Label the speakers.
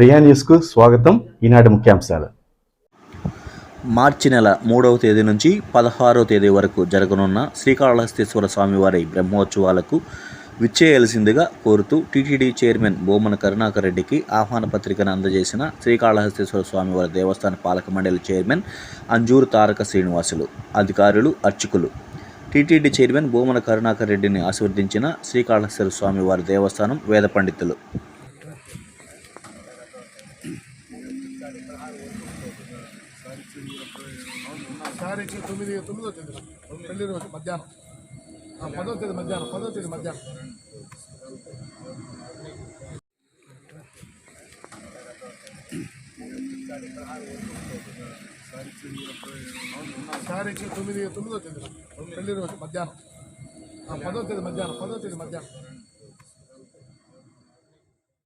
Speaker 1: ప్రియా న్యూస్కు స్వాగతం. ఈనాటి ముఖ్యాంశాలు.
Speaker 2: మార్చి నెల మూడవ తేదీ నుంచి పదహారవ తేదీ వరకు జరగనున్న శ్రీకాళహస్తీశ్వర స్వామివారి బ్రహ్మోత్సవాలకు విచ్చేయాల్సిందిగా కోరుతూ టీటీడీ చైర్మన్ బోమన కరుణాకర్ రెడ్డికి ఆహ్వాన పత్రికను అందజేసిన శ్రీకాళహస్తేశ్వర స్వామివారి దేవస్థాన పాలక మండలి చైర్మన్ అంజూరు తారక శ్రీనివాసులు అధికారులు అర్చకులు. టీటీడీ చైర్మన్ బోమన కరుణాకర్ రెడ్డిని ఆశీర్వదించిన శ్రీకాళహస్తేశ్వర స్వామివారి దేవస్థానం వేద పండితులు.
Speaker 3: తారీఖు తొమ్మిది తొమ్మిదో తేదీ పెళ్ళి రోజు మధ్యాహ్నం. పదో తేదీ మధ్యాహ్నం పదో తేదీ మధ్యాహ్నం. తారీఖు తొమ్మిది తొమ్మిదో తేదీ పెళ్ళి రోజు మధ్యాహ్నం. పదో తేదీ మధ్యాహ్నం పదో తేదీ మధ్యాహ్నం.